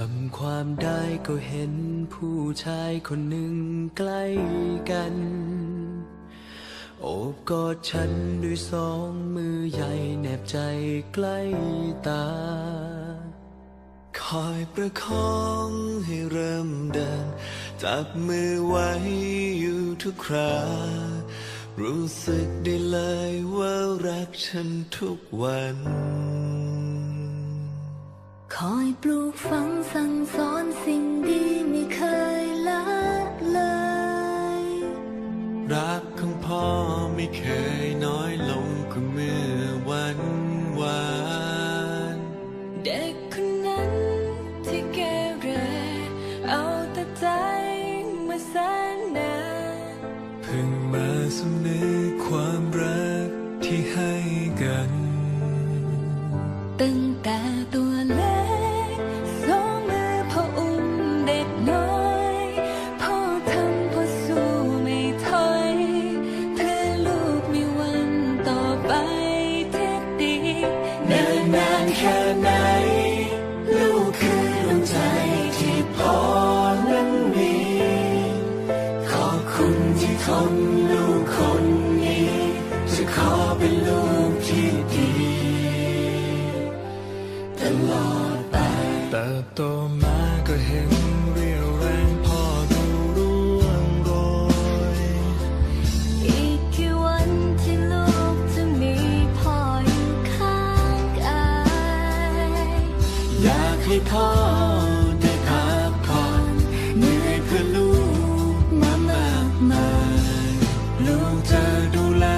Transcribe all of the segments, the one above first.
จำความได้ก็เห็นผู้ชายคนหนึ่งใกล้กัน โอบกอดฉันด้วยสองมือใหญ่แนบใจใกล้ตา คอยประคองให้เริ่มเดิน จับมือไว้อยู่ทุกครารู้สึกได้เลยว่ารักฉันทุกวัน คอยปลูกฝังสั่งสอนสิ่งดีไม่เคยละเลย รักของพ่อไม่เคยน้อยลงกว่าเมื่อวันวานเด็กคนนั้นที่เกเรเอาแต่ใจมาแสนนานเพิ่งมาสำนึกความรักที่ให้กัน แค่ไหน ลูกคือดวงใจที่พ่อนั้นมี ขอบคุณที่ทนลูกคนนี้ จะขอเป็นลูกที่ดีตลอดไปแต่โตมาก็เห็น ลูกมามากมายลูกจะดูแล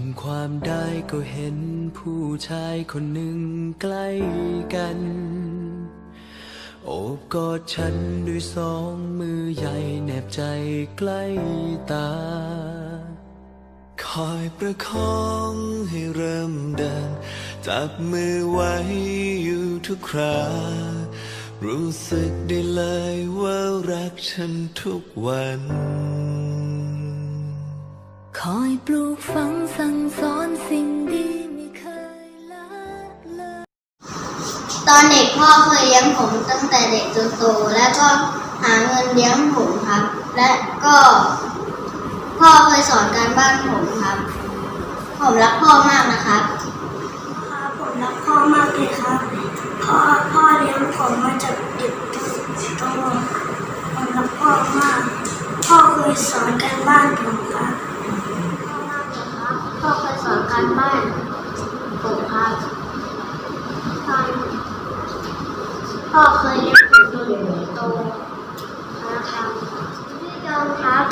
ำความได้ก็เห็นผู้ชายคนหนึ่งใกล้กัน โอบกอดฉันด้วยสองมือใหญ่แนบใจใกล้ตา คอยประคองให้เริ่มเดิน จับมือไว้อยู่ทุกครารู้สึกได้เลยว่ารักฉันทุกวัน คอยปลูกฝังสั่งสอนสิ่งดีไม่เคยละเลย ตอนเด็กพ่อเคยเลี้ยงผมตั้งแต่เด็กจนโตแล้วก็หาเงินเลี้ยงผมครับ และก็พ่อเคยสอนการบ้านผมครับ ผมรักพ่อมากนะครับครับผมรักพ่อมากเลยครับพ่อพ่อเลี้ยงผมมาจากเด็กจนโตผมรักพ่อมาก พ่อเคยสอนการบ้านผมครับ พ่อเคยสอนการบ้านผมครับตอนพ่อเคยเลี้ยงผมจนโตนะครับพี่จอมครับ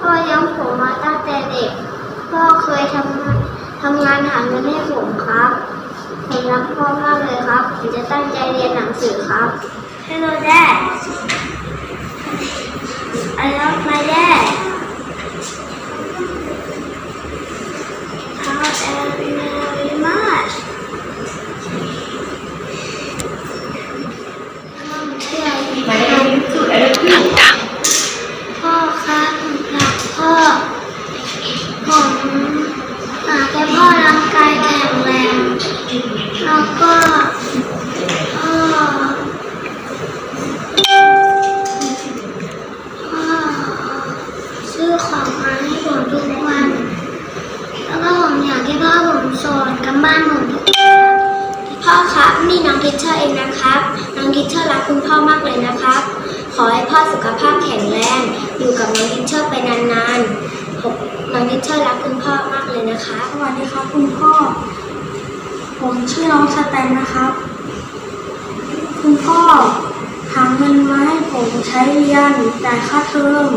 พ่อ ลี้ยงผมมาตั้งแต่เด็ก พ่อเคยทำงานทำงาให้ผมครับ ผมรักพ่อมากเลยครับ ผมจะตั้งใจเรียนหนังสือครับ Hello Dad I love my dad พ่อผมสอนกันบ้านผมพ่อครับนี่น้องทิเชอร์เองนะครับ น้องทิเชอร์รักคุณพ่อมากเลยนะครับ ขอให้พ่อสุขภาพแข็งแรง อยู่กับน้องทิเชอร์ไปนานๆผมน้องทิเชอร์รักคุณพ่อมากเลยนะคะ สวัสดีครับคุณพ่อ ผมชื่อน้องสแตนนะครับ คุณพ่อหาเงินมาให้ผมใช้เรียนจ่ายค่าเทอม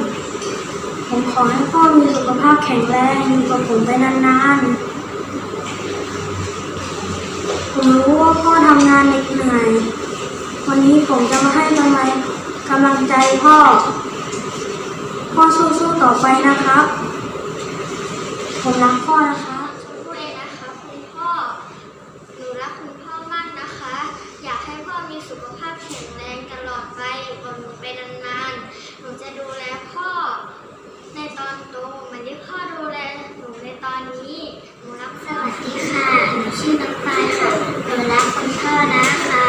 ผมขอให้พ่อมีสุขภาพแข็งแรงอยู่กับผมไปนานๆ ผมรู้ว่าพ่อทำงานเหน็ดเหนื่อย วันนี้ผมจะมาให้กำลังกำลังใจพ่อ พ่อสู้ๆต่อไปนะครับ ผมรักพ่อนะครับ พูดเองนะคะคุณพ่อ หนูรักคุณพ่อมากนะคะ อยากให้พ่อมีสุขภาพแข็งแรงตลอดไปอยู่กับหนูไปนานๆ หนูจะดูแลพ่อ ในตอนโตเหมือนที่พ่อดูแลหนูในตอนนี้ หนูรักพ่อสวัสดีค่ะ หนูชื่อน้ำปายค่ะ หนูรักคุณพ่อนะคะ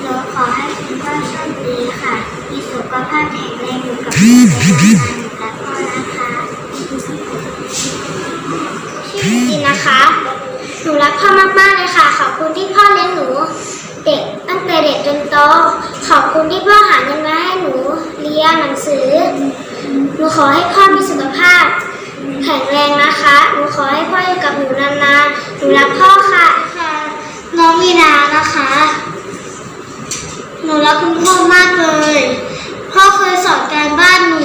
หนูขอให้คุณพ่อโชคดีค่ะ มีสุขภาพแข็งแรงอยู่กับหนูไปนานๆหนูรักพ่อนะคะชื่อจริงนะคะ หนูรักพ่อมากๆเลยค่ะ ขอบคุณที่พ่อเลี้ยงหนู เด็กตั้งแต่เด็กจนโต ขอบคุณที่พ่อหาเงินมาให้หนูเรียนหนังสือ หนูขอให้พ่อมีสุขภาพ แข็งแรงนะคะ หนูขอให้พ่ออยู่กับหนูนานๆ หนูรักพ่อค่ะค่ะน้องมีนานะคะ หนูรักคุณพ่อมากเลย พ่อเคยสอนการบ้านหนู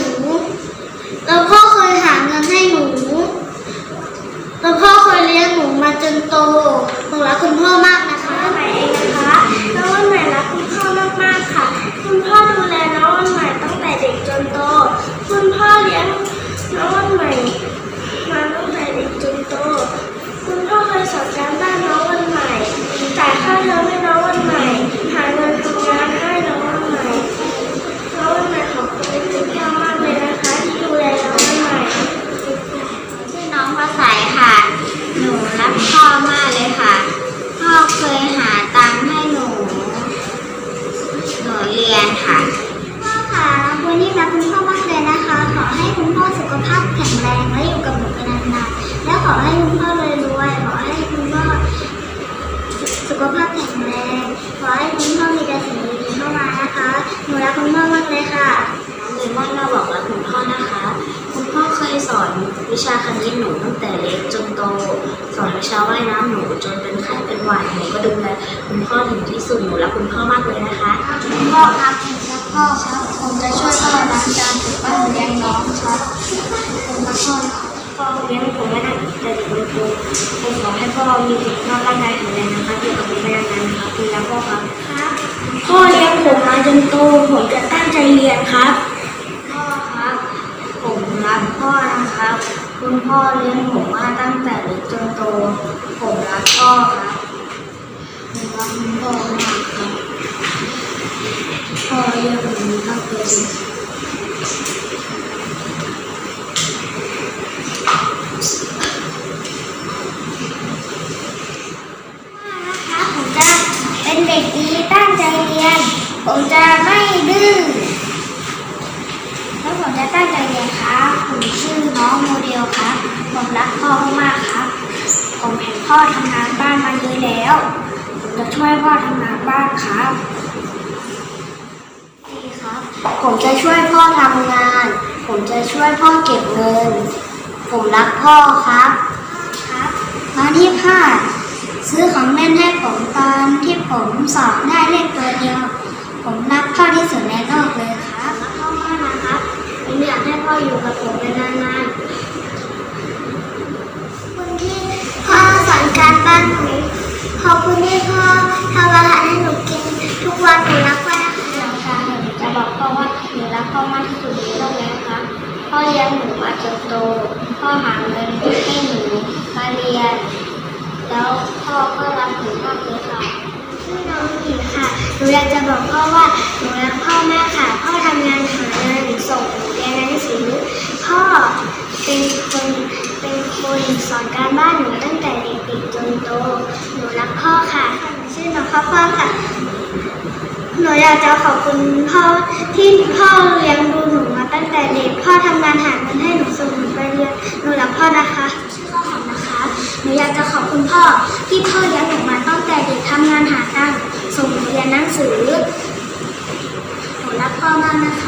อให้คุณพ่อรวยๆขอให้คุณพ่อสุขภาพแข็งแรงขอให้คุณพ่อมีแต่สิ่งดีๆเข้ามานะคะหนูรักคุณพ่อมากเลยค่ะเลมอนเราบอกรักคุณพ่อนะคะ คุณพ่อเคยสอนวิชาคณิตหนูตั้งแต่เล็กจนโตสอนวิชาว่ายน้ำหนูจนเป็นไข้เป็นหวัดหนูก็ดูแลคุณพ่อถึงที่สุดหนูรักคุณพ่อมากเลยนะคะคุณพ่อครับรักพ่อครับผมจะช่วยพ่อล้างจานถูบ้านเลี้ยงน้องครับผมรักพ่อ ครับพ่อเลี้ยงผมไมาตั้แต่เด็กจนโตผมขอให้พ่อมีสุขภาพร่างกายแข็งแรงนะคะอยู่กับผมไปนานๆนะครับคุณรักพ่อครับพ่อเลี้ยงผมมาจนโตผมจะตั้งใจเรียนครับพ่อครับ ผมรักพ่อนะครับ คุณพ่อเลี้ยงผมมาตั้งแต่เล็กจนโต ผมรักพ่อครับผมรักคุณพ่อมากครับพ่อเลี้ยงผมตั้งแต่เด็ก นะคะผมจะเป็นเด็กดีตั้งใจเรียน ผมจะไม่ดื้อแล้วผมจะตั้งใจเรียนครับผมชื่อน้องโมเดลครับ ผมรักพ่อมากครับ ผมเห็นพ่อทำงานบ้านมาเยอะแล้ว ผมจะช่วยพ่อทำงานบ้านครับดีครับ ผมจะช่วยพ่อทำงาน ผมจะช่วยพ่อเก็บเงิน ผมรักพ่อครับ ครับมาที่ผ้าซื้อของเล่นให้ผมตอนที่ผมสอบได้เลขตัวเดียว ผมรักพ่อที่สุดในโลกเลยครับรักพ่อมากนะครับผมอยากให้พ่ออยู่กับผมไปนานๆคุณที่พ่อสอนการบ้านหนูขอบคุณที่พ่อทำอาหารให้หนูกินทุกวันหนูรักพ่อนะคะหนูจะบอกพ่อว่าหนูรักพ่อมากที่สุดในโลกเลยครับพ่อเลี้ยงหนูมาจนโตพ่อหาเงินให้หนูมาเรียน แล้วพ่อก็รักหนูมากเลยค่ะ ชื่อน้องหญิงค่ะ หนูอยากจะบอกพ่อว่าหนูรักพ่อมากค่ะ พ่อทำงานหาเงินส่งหนูเรียนหนังสือ พ่อเป็นคนเป็นคนสอนการบ้านหนูตั้งแต่เด็กๆจนโต หนูรักพ่อค่ะ ชื่อน้องข้าวฟ่างค่ะ หนูอยากจะขอบคุณพ่อที่พ่อเลี้ยงดูหนูมาตั้งแต่เด็ก พ่อทำงานหาเงินให้หนูส่งหนูไปเรียน หนูรักพ่อนะคะ ชื่อข้าวหอมนะคะ หนูอยากจะขอบคุณพ่อที่พ่อเลี้ยงแต่เด็กทำงานหาตังค์ส่งหนูเรียนหนังสือ ห นู